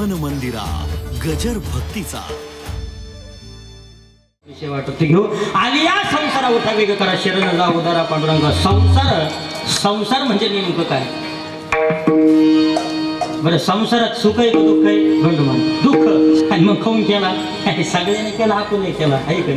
मन मंदिरा गजर भक्तीचा. विषय वाटत घेऊ. आणि या संसारा उठा वेग करा. शरण जा उदारा पांडुरंग. संसार संसार म्हणजे नेमकं काय? बरं संसारात सुख आहे का दुःख आहे गंडमान दुःख. आणि मग खाऊन केला? सगळ्यांनी केला आपण नाही केला. आहे का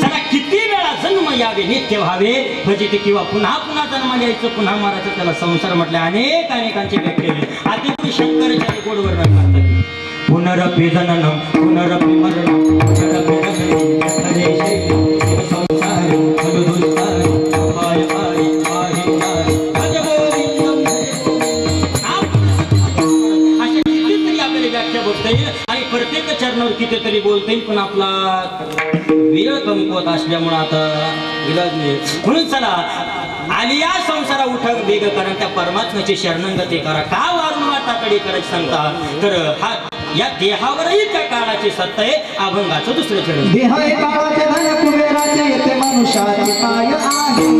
चला किती वेळा जन्म यावे नित्य व्हावे फजिती किंवा पुन्हा पुन्हा जन्म यायचं पुन्हा मारायचं त्याला संसार म्हटले अनेक अनेकांचे व्याख्या आहेत. आधी शंकराचार्य गोडवर म्हणतात. पुनरपि जननम पुनरपि मरणम पुनरपि कितीतरी बोलता येईल पण आपला वेळ कमकुवत असल्यामुळं आता विराज नाही. म्हणून चला आलिया संसारा उठक वेग कारण त्या परमात्म्याची शरणंगती करा. का वारून वाटाकडे करायची सांगता? तर हा या देहावरही त्या काळाची सत्ता आहे अभंगाचं दुसरं चरण देह एकाचे धन कुबेराचे येते मनुष्याचे पाय आहे.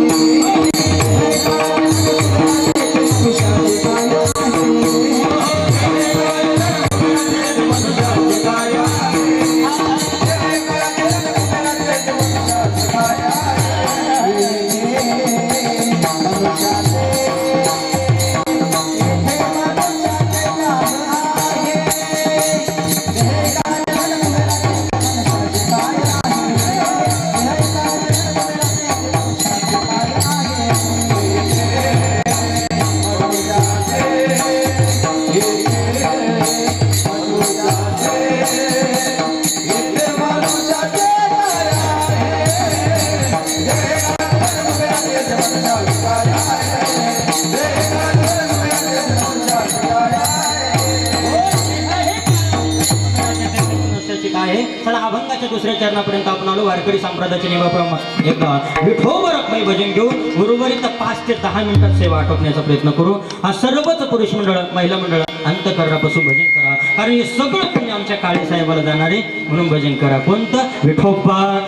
चरणापर्यंत आपण आलो. वारकरी संप्रदायाच्या नियमाप्रमाणे एकदा विठोबर रखमाई भजन घेऊ उर्वरित पाच ते दहा मिनिटात सेवा आटोपण्याचा प्रयत्न करू. हा सर्वच पुरुष मंडळ महिला मंडळ अंतकरणापासून भजन करा. कारण हे सगळं पुण्य आमच्या काळे साहेबाला जाणारे. म्हणून भजन करा. कोणतं? विठोबा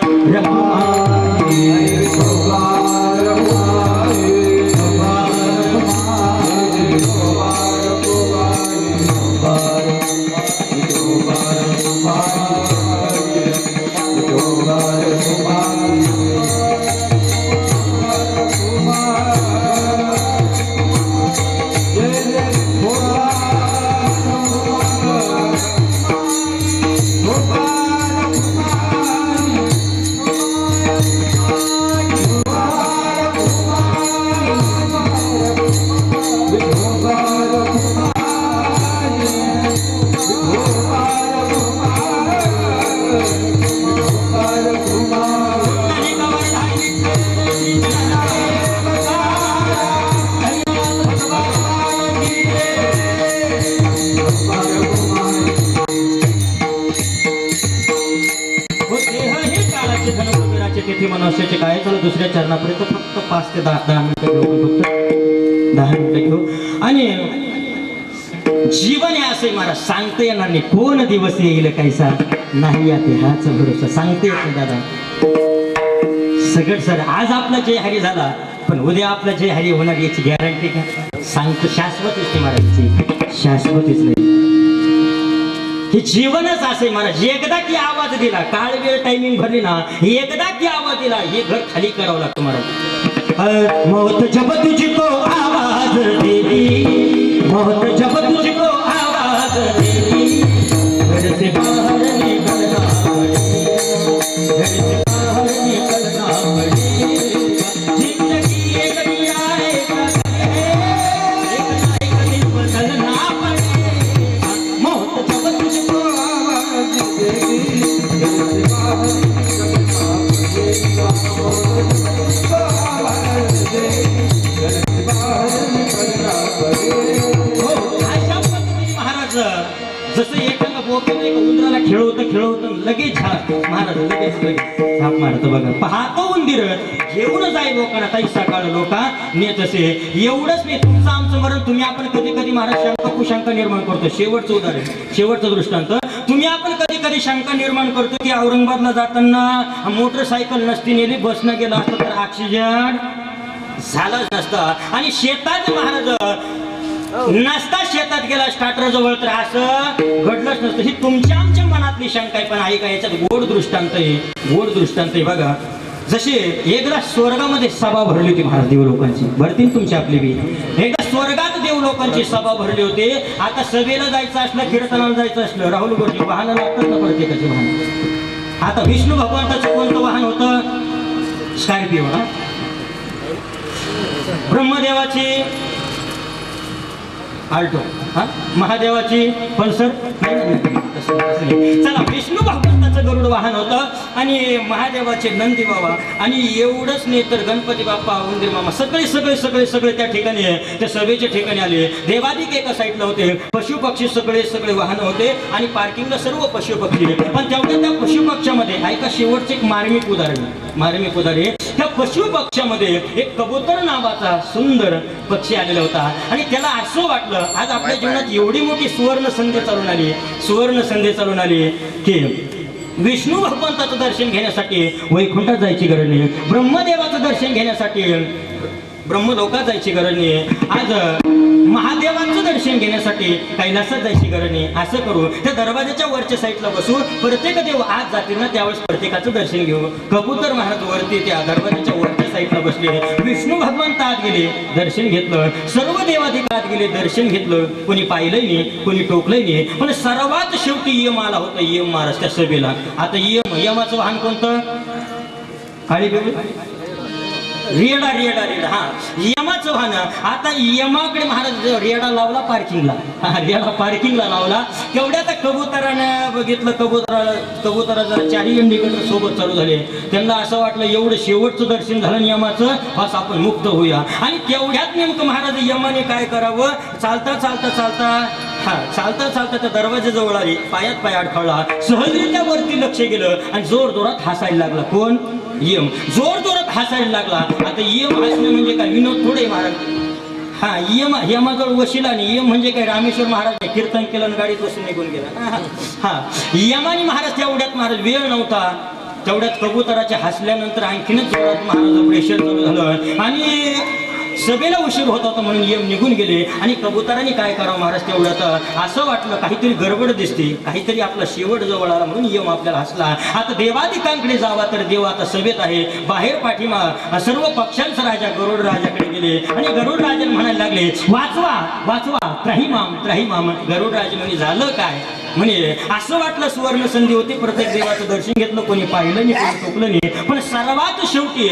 दुसऱ्या चरणापर्यंत फक्त पाच ते दहा दहा मिनिटं घेऊ फक्त दहा मिनिटं घेऊ. आणि जीवन हे असे मला सांगता येणार नाही. कोण दिवस येईल काहीसा नाही या देहाचा भरोसा. सांगता येत नाही दादा. सगळं सर आज आपला जय हरी झाला पण उद्या आपला जय हरी होणार याची गॅरंटी का सांगतो शाश्वतीच नाही महाराजची शाश्वतीच नाही. हे जीवनच असे महाराज एकदा की आवाज दिला काळ वेळ टायमिंग भरली ना एकदा की आवाज दिला हे घर खाली करावं लागतं महाराज अ, मौत जब तुझको आवाज दिली मौत जब एखादा उंदराला लगेच महाराज लगेच लगेच मारतो बघा. पाहतो उंदीर लोकांना ताई सकाळ लोका नेत असे एवढंच नाही तुमचं आमचं मरण तुम्ही आपण कधी कधी महाराज शंका कुशंका निर्माण करतो. शेवटचं उदाहरण शेवटचं दृष्टांत. तुम्ही आपण कधी कधी शंका निर्माण करतो की औरंगाबादला जाताना मोटरसायकल नसती नेली बसनं गेलं असतं तर ऑक्सिजन झालंच नसतं आणि शेतात महाराज नसता शेतात गेला स्टार्टर जवळ तर असं घडलंच नसतं. ही तुमच्या आमच्या मनातली शंका आहे पण आहे का याच्यात गोड दृष्टांत आहे गोड दृष्टांत आहे बघा. जसे एकदा स्वर्गामध्ये सभा भरली होती महाराज देव लोकांची भरतील तुमची आपली बी. एकदा स्वर्गात देव लोकांची सभा भरली होती आता सभेला जायचं असलं कीर्तनाला जायचं असलं राहुल गोष्टी वाहनं लागतात ना प्रत्येकाची वाहन. आता विष्णू भगवंताचं कोणतं वाहन होतं? स्कॉर्पिओ ब्रह्मदेवाची आल्टो. हा? महादेवाची पल्सर सर चला विष्णू भगवंताचं गरुड वाहन होतं आणि महादेवाचे नंदी बाबा आणि एवढंच नाही तर गणपती बाप्पा उंदीर मामा सगळे सगळे सगळे सगळे त्या ठिकाणी आहे. त्या सभेच्या ठिकाणी आले. देवादिक एका साईडला होते. पशु पक्षी सगळे सगळे वाहन होते आणि पार्किंगला सर्व पशु पक्षी पण तेवढ्या त्या पशुपक्षामध्ये ऐका शेवटचे एक मार्मिक उदाहरण मार्मिक उदाहरण त्या पशु पक्षामध्ये एक कबूतर नावाचा सुंदर पक्षी आलेला होता. आणि त्याला असं वाटलं आज आपल्या जीवनात एवढी मोठी सुवर्ण संधी चालून आली सुवर्ण संधी चालून आली की विष्णू भगवंताचं दर्शन घेण्यासाठी वैकुंठात जायची गरज नाही. ब्रह्मदेवाचं दर्शन घेण्यासाठी ब्रह्मलोकात जायची गरज नाही. आज महादेवांचं दर्शन घेण्यासाठी कैलासात जायची गरज नाही. असं करू. त्या दरवाजाच्या वरच्या साईडला बसू. प्रत्येक देव आज जातील ना त्यावेळेस प्रत्येकाचं दर्शन घेऊ. कबूतर महाराज वरती त्या दरवाजाच्या वरच्या साईडला बसले. विष्णू भगवंत आत गेले दर्शन घेतलं. सर्व देवाधिक आत गेले दर्शन घेतलं. कोणी पाहिलंय नाही कोणी टोकलंय नाही. पण सर्वात शेवटी यम आला होता यम महाराज त्या सभेला. आता यम यमाचं वाहन कोणतं? काळी बेबी रेडा रेडा रेडा. हा. यमाचं वाहन आता यमाकडे महाराज रेडा लावला पार्किंगला हा रेडा पार्किंगला लावला. तेवढ्या त्या कबुतरानं बघितलं कबुतरा कबुतरा जर चारही इंडिकेटर सोबत चालू झाले. त्यांना असं वाटलं एवढं शेवटचं दर्शन झालं यमाचं बस आपण मुक्त होऊया. आणि तेवढ्यात नेमकं महाराज यमाने काय करावं? चालता चालता चालता चालता चालता त्या दरवाजाजवळ आली. पायात पाय अडखळला. सहजरित्या वरती लक्ष गेलं आणि जोर जोरात हसायला लागला. कोण? यम. जोर जोरात हसायला लागला. आता यम हसणं म्हणजे काय? विनोद थोडे महाराज हा यम यमाजवळ वशिला आणि यम म्हणजे काय? रामेश्वर महाराज कीर्तन केलं आणि गाडीत बसून निघून गेला. हा, हा. यमानी महाराज तेवढ्यात महाराज वेळ नव्हता. तेवढ्यात कबुतराच्या हसल्यानंतर आणखीनच जोरात महाराज प्रेशर चालू झालं. आणि सभेला उशीर होत होता म्हणून यम निघून गेले. आणि कबुतरांनी काय करावं महाराज तेवढ्यात असं वाटलं काहीतरी गडबड दिसते. काहीतरी आपला शेवट जवळ आला म्हणून यम आपल्याला हसला. आता देवादिकांकडे जावा तर देव आता सभेत आहे. बाहेर पाठीमा सर्व पक्षांचा राजा गरुड राजाकडे गेले. आणि गरुड राजाने म्हणायला लागले वाचवा वाचवा. त्राहिमाम त्राहिमाम. गरुड राजा म्हणजे झालं काय? म्हणे असं वाटलं सुवर्ण संधी होती प्रत्येक देवाचं दर्शन घेतलं कोणी पाहिलं नाही कोणी टोकलं नाही. पण सर्वात शेवटी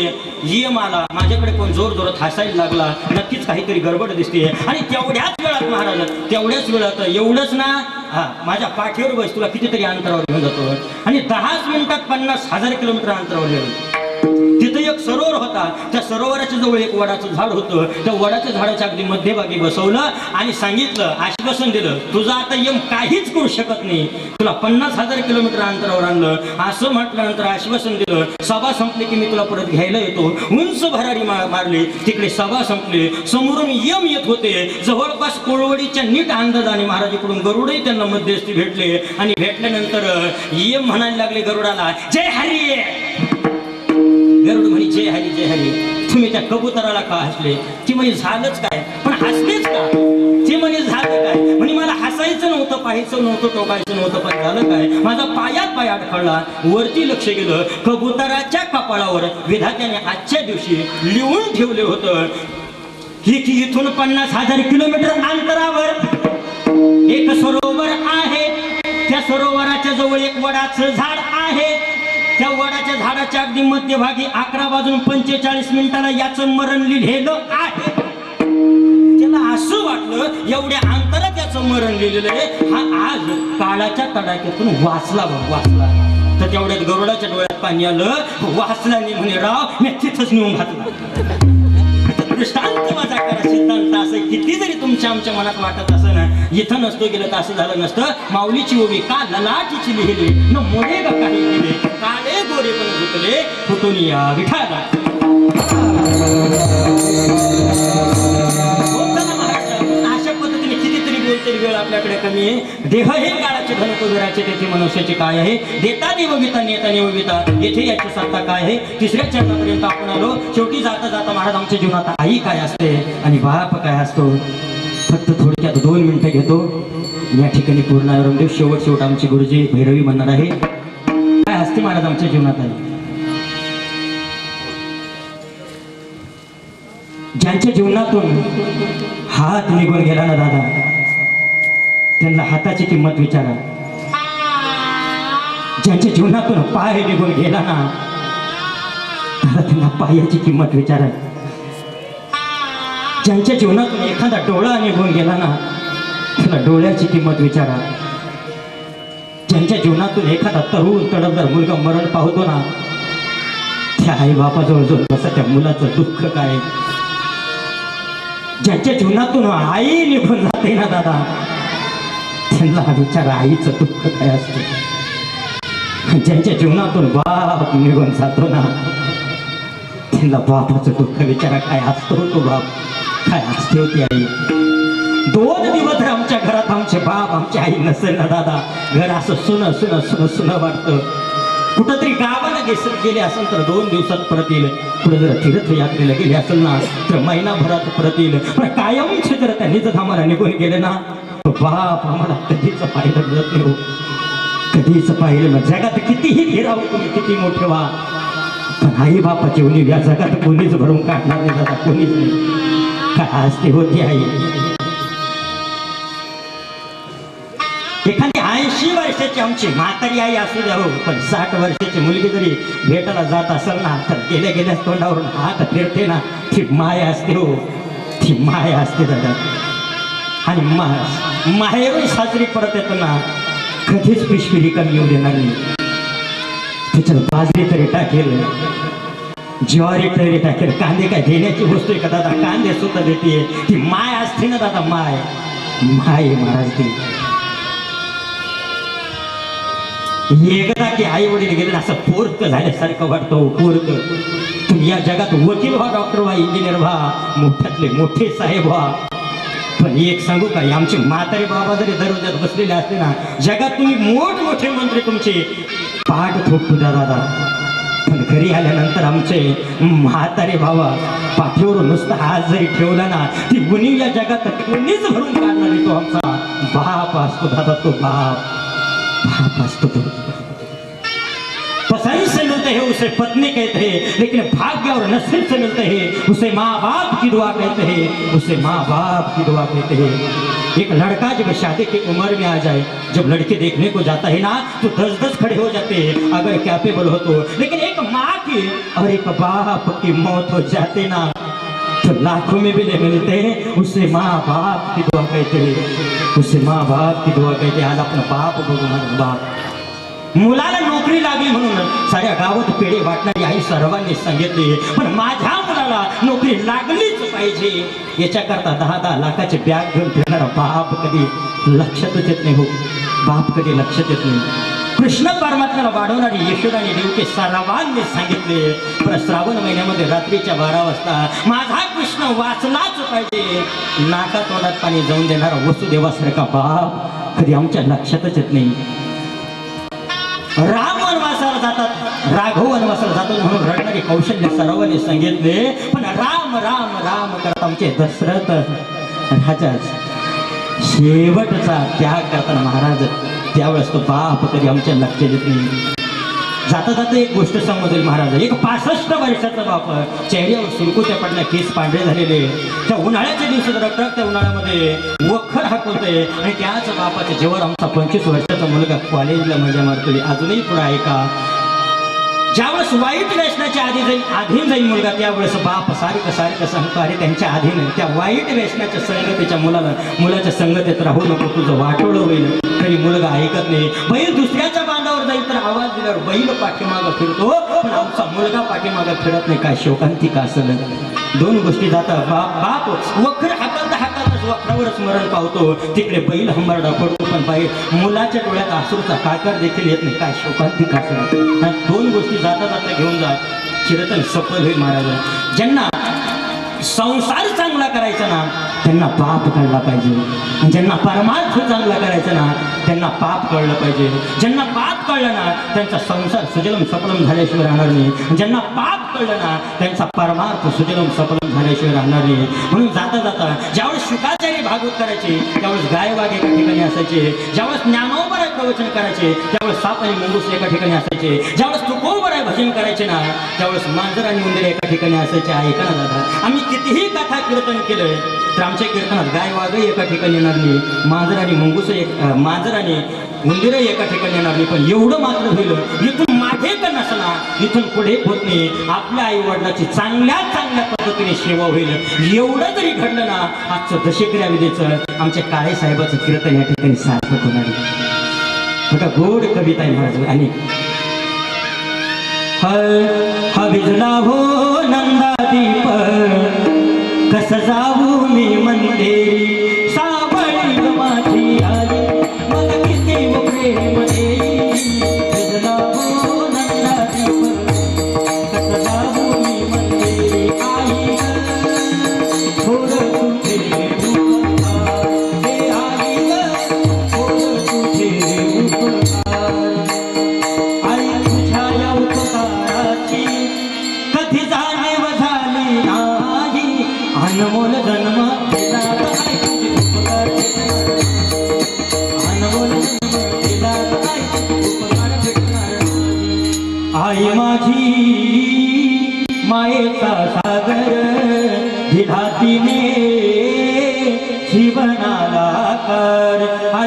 ये मला माझ्याकडे कोण जोर जोरात हसायला लागला नक्कीच काहीतरी गडबड दिसते. आणि तेवढ्याच वेळात महाराज तेवढ्याच वेळात एवढंच ना हा माझ्या पाठीवर बस तुला कितीतरी अंतरावर घेऊन जातो. आणि दहाच मिनिटात पन्नास हजार किलोमीटर अंतरावर घेऊन तिथं एक सरोवर होता. त्या सरोवराच्या जवळ एक वडाचं झाड होतं. त्या वडाच्या झाडाच्या अगदी मध्यभागी बसवलं आणि सांगितलं आश्वासन दिलं तुझं आता यम काहीच करू शकत नाही. तुला पन्नास हजार किलोमीटर अंतरावर आणलं. असं म्हटल्यानंतर आश्वासन दिलं सभा संपली की मी तुला परत घ्यायला येतो. उंच भरारी मा- मारली. तिकडे सभा संपली. समोरून यम येत होते. जवळपास कोळवडीच्या नीट अंदाजाने महाराजाकडून गरुडही त्यांना मध्यस्थी भेटले. आणि भेटल्यानंतर यम म्हणायला लागले गरुडाला जय हरी गरुड म्हणे जय हरी जय हरी. तुम्ही त्या कबुतराला का हसले? ती म्हणे झालंच काय. पण हसलेच का? ते म्हणे झालं काय? म्हणे मला हसायचं नव्हतं पाहायचं नव्हतं टोकायचं नव्हतं पण झालं काय? माझा पायात पाय अडखळला. वरती लक्ष गेलं. कबुतराच्या कपाळावर विधात्याने आजच्या दिवशी लिहून ठेवले होतं ही की इथून पन्नास हजार किलोमीटर अंतरावर एक सरोवर आहे. त्या सरोवराच्या जवळ एक वडाचं झाड आहे. त्या वडाच्या झाडाच्या अगदी मध्यभागी अकरा वाजून पंचेचाळीस मिनिटाला याचं मरण लिहिलेलं आहे. त्याला असं वाटलं एवढ्या अंतरात याचं मरण लिहिलेलं आहे. हा आज काळाच्या तडाख्यातून वाचला बघ वाचला. तर तेवढ्यात गरुडाच्या डोळ्यात पाणी आलं. वाचला नाही म्हणे राव मी तिथंच नेऊन घातला. दृष्टांत माझा करा. असं किती जरी तुमच्या आमच्या मनात वाटत असं ना इथं नसतो गेलं तर असं झालं नसतं. माऊलीची ओवी का ललाटीची लिहिली? न मोडे ग काही लिहिले काळे गोरे पण गुतले फुटून या विठाला. अशा पद्धतीने कितीतरी बोलतरी वेळ आपल्याकडे कमी. आहे देह हे काळाचे धन कुबेराचे तेथे मनुष्याचे काय आहे? देता देवगीता नेता नेवगीता येथे याची सत्ता काय आहे? तिसऱ्या चरणापर्यंत आपण आलो शेवटी जाता जाता महाराज आमच्या जीवनात आई काय असते आणि बाप काय असतो? फक्त थोडक्यात दोन मिनिटं घेतो. या ठिकाणी पूर्ण रामदेव शेवट शेवट आमचे गुरुजी भैरवी म्हणणार आहे. काय असते महाराज आमच्या जीवनात आहे ज्यांच्या जीवनातून हात निघून गेला ना दादा त्यांना हाताची किंमत विचारा. ज्यांच्या जीवनातून पाय निघून गेला ना दादा त्यांना पायाची किंमत विचारा. ज्यांच्या जीवनातून एखादा डोळा निघून गेला ना त्याला डोळ्याची किंमत विचारा. ज्यांच्या जीवनातून एखादा तरुण तडबदार मुलगा मरण पाहतो ना त्या आई बापाजवळ जो कसं त्या मुलाचं दुःख काय? ज्यांच्या जीवनातून आई निघून जाते ना दादा त्यांना राईचं आईचं दुःख काय असतं? ज्यांच्या जीवनातून बाप निघून जातो ना त्यांना बापाचं दुःख विचारा काय असतो तो बाप? काय असते होती आई? दोन दिवस आमच्या घरात आमचे बाप आमची आई नसेल ना दादा. घर असं सुन सुन सुन सुन वाटतं कुठंतरी गावाला गेस गेले असेल तर दोन दिवसात परत येईल. पुढे जर तीर्थयात्रेला गेले असेल ना तर महिनाभरात परत येईल. पण कायमचे जर त्यांनी जर आम्हाला निघून गेले ना बाप आम्हाला कधीच पाहिलं मिळत नाही हो कधीच पाहिलं जगात कितीही फिरावं तुम्ही किती मोठे व्हा. पण आई बापाची उणीव या जगात कोणीच भरून काढणार नाही दादा कोणीच नाही. काय असते होती आई? एखादी ऐंशी वर्षाची आमची म्हातारी आई असू द्या हो पण साठ वर्षाची मुलगी जरी भेटायला जात असेल ना तर गेल्या गेल्याच तोंडावरून हात फिरते ना. ती माय असते हो. ती माय असते दादा आणि मा माहेरून साजरी परत येताना कधीच पिशवी रिकामी येऊ देणार नाही. त्याच्यात बाजरी तरी टाकेल ज्वारी तरी टाकेल कांदे काय देण्याची वस्तू आहे का दादा? कांदे सुद्धा देते ती माय असते ना दादा माय. माय महाराज ती. एकदा की आई वडील गेले ना असं पोरक झाल्यासारखं वाटतो हो, पोरक तुम्ही या जगात वकील व्हा डॉक्टर व्हा इंजिनियर व्हा मोठ्यातले मोठे साहेब व्हा. पण एक सांगू का? आमचे म्हातारे बाबा जरी दरवाजात बसलेले असते ना जगात तुम्ही मोठमोठे मंत्री तुमचे. पाठ थोपटू द्या दादा. पण घरी आल्यानंतर आमचे म्हातारे बाबा पाठीवर नुसता हात जरी ठेवला ना ती गुन्ही या जगात कोणीच भरून काढणार तो आमचा. बाप असतो दादा तो बाप. बाप असतो तो. हैं, उसे पत्नी कहते हैं, लेकिन भाग्य और नसीब से मिलते हैं। उसे माँ बाप की दुआ कहते हैं, उसे माँ बाप की दुआ कहते हैं। एक लड़का जब शादी की उम्र में आ जाए, जब लड़के देखने को जाता है ना तो दस दस खड़े हो जाते हैं, अगर कैपेबल हो तो। लेकिन एक माँ की और एक बाप की मौत हो जाते ना तो लाखों में भी नहीं मिलते हैं, उसे माँ बाप की दुआ कहते हैं। उसे माँ बाप की दुआ कहते हैं, आज अपना बाप माझा बाप मुलाला नोकरी लागली म्हणून. साऱ्या गावात पेढे वाटणारी आई सर्वांनी सांगितले पण माझ्या मुलाला नोकरी लागलीच पाहिजे. याच्याकरता दहा दहा लाखाचे बॅग घेऊन फिरणारा बाप कधी लक्षातच येत नाही हो. बाप कधी लक्षात येत नाही. कृष्ण परमात्म्याला वाढवणारी यशोदाने देवके सर्वांनी सांगितले पण श्रावण महिन्यामध्ये रात्रीच्या बारा वाजता माझा कृष्ण वाचलाच पाहिजे. नाका तोंडात पाणी जाऊन देणारा वसुदेवासारखा बाप कधी आमच्या लक्षातच येत नाही. राम वनवासाला जातात. राघव वनवासाला जातात म्हणून रडणारे कौशल्य सर्वांनी सांगितले. पण राम राम राम करता आमचे दशरथ राजा. शेवटचा त्याग करताना महाराज त्यावेळेस तो बाप कधी आमच्या लक्षात येत नाही. जाता जाता एक गोष्ट समजेल महाराज. एक पासष्ट वर्षाचा बाप चेहऱ्यावर सुरकुत्या पडल्या केस पांढरे झालेले. त्या उन्हाळ्याच्या दिवसात रखरख त्या उन्हाळ्यामध्ये वखर हाकवतोय आणि त्याच बापाच्या जेव्हा आमचा पंचवीस वर्षाचा मुलगा कॉलेजला मजा मारतोय अजूनही पुढे आहे का? ज्यावेळेस वाईट व्यसनाच्या आधी जाईल आधीन जाईल मुलगा त्यावेळेस बाप सारखं सारखं सांगतो अरे त्यांच्या अधीन त्या वाईट व्यसनाच्या संगतीच्या मुलाला मुलाच्या संगतीत राहू नको तुझं वाटोळं होईल. तरी मुलगा ऐकत नाही. बैल दुसऱ्या नाही तर आवाज दिल्यावर बैल पाठीमागं फिरतो पण आमचा मुलगा पाठीमागं फिरत नाही. काय शोकांती का असेल दोन गोष्टी जातात बाप बाप वक्र हाकलता हातातच वक्रावरच मरण पावतो. तिकडे बैल हंबरडा पडतो पण बाई मुलाच्या डोळ्यात आसूरचा काकार देखील येत नाही. काय शोकांती का हा, दोन गोष्टी जाता जाता घेऊन जा. चिरतन सफल होईल महाराज ज्यांना संसार चांगला करायचा ना त्यांना पाप कळला पाहिजे. ज्यांना परमार्थ चांगला करायचा ना त्यांना पाप कळलं पाहिजे. ज्यांना पाप कळलं ना त्यांचा संसार सुजलम सफलम झाल्याशिवाय राहणार नाही. ज्यांना पाप कळलं ना त्यांचा परमार्थ सुजलम सफलम झाल्याशिवाय राहणार नाही. म्हणून जाता जाता ज्यावेळेस शुकाचारी भागवत करायचे त्यावेळेस गायवाग एका ठिकाणी असायचे. ज्यावेळेस ज्ञानोबराय प्रवचन करायचे त्यावेळेस साप आणि मुंगूस एका ठिकाणी असायचे. ज्यावेळेस तुकोबराय भजन करायचे ना त्यावेळेस मांजर आणि उंदीर एका ठिकाणी असायचे. ऐका ना दादा. आम्ही कितीही कथा कीर्तन केलंय तर आमच्या कीर्तनात गाय वाघही एका ठिकाणी येणार नाही मांजर आणि मुंगूस एक मांजर आणि उंदीरही एका ठिकाणी येणार नाही. पण एवढं मात्र होईल इथून मागे पण नसना इथून पुढे होत नाही. आपल्या आई वडिलाची चांगल्या चांगल्या पद्धतीने सेवा होईल. एवढं जरी घडलं ना आजचं दशक्रिया विधेचं आमच्या काळे साहेबाचं कीर्तन या ठिकाणी सार्थक होणार आहे. बघा गोड कविता आहे महाराज आणि ह- हा विजला हो नंदादीप कस जाऊ मी मंदिरी?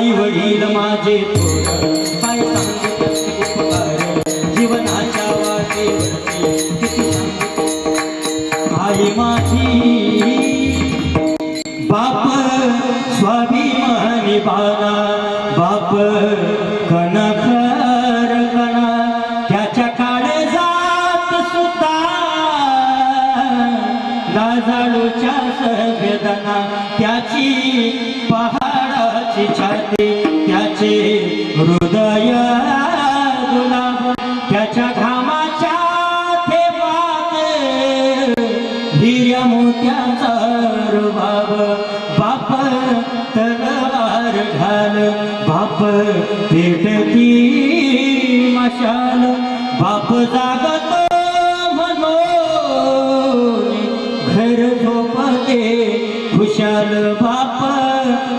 आई वडील माझे थोर काय सांगत उपकार? जीवनाच्या वाटेवरती किती सांगत आई माझी बाप स्वाभिमानी बाला मशाल बाप जागत म्हणून घर झोपते. खुशाल बाप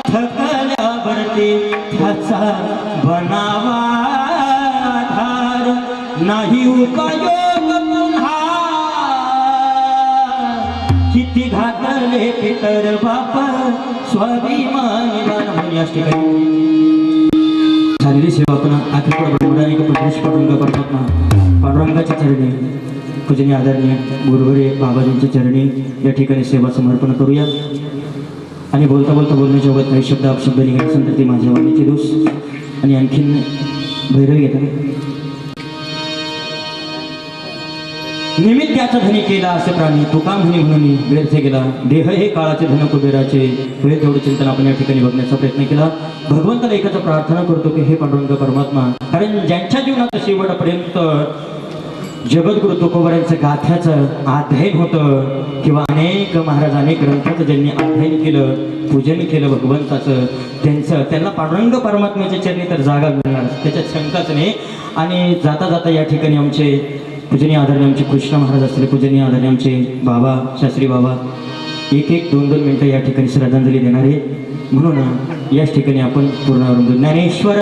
थकल्यावरती त्याचा बनावा धार नाही उपयोग पुन्हा. किती घातले पितर बाप स्वाभिमानी बाण म्हणून याच ठिकाणी. झालेली सेवा आपण. अखिल ब्रह्मदायिक प्रदेश पांडुरंग परमात्मा पांडुरंगाच्या चरणी. पूजनीय आदरणीय गुरुवरे बाबाजींच्या चरणी. या ठिकाणी सेवा समर्पण करूया आणि बोलता बोलता बोलण्याच्या सोबत काही शब्द अपशब्द निघाले असेल तर ते माझ्या वाणीचे दोष. आणि आणखीन भैरवी घेतात निमित्याचा धनी केला असे प्राणी तुका म्हणे म्हणून व्यर्थ गेला. देह हे काळाचे धन कुबेराचे. होय तेवढे चिंतन आपण या ठिकाणी बघण्याचा प्रयत्न केला. भगवंत लेखाचा प्रार्थना करतो की हे पांडुरंग परमात्मा कारण ज्यांच्या जीवनात शेवटपर्यंत जगद्गुरु तुकोबऱ्यांचं गाथ्याचं अध्ययन होतं किंवा अनेक महाराज अनेक ग्रंथाचं ज्यांनी अध्ययन केलं पूजन केलं भगवंताचं त्यांचं त्यांना पांडुरंग परमात्म्याच्या चरणी तर जागा मिळणार. त्याच्यात शंकाच नाही. आणि जाता जाता या ठिकाणी आमचे पूजनीय आदरणीय आमचे कृष्ण महाराज असले पूजनीय आदरणीय आमचे बाबा शास्त्री बाबा एक एक दोन दोन मिनिटं या ठिकाणी श्रद्धांजली देणारे. म्हणून याच ठिकाणी आपण पूर्ण ज्ञानेश्वर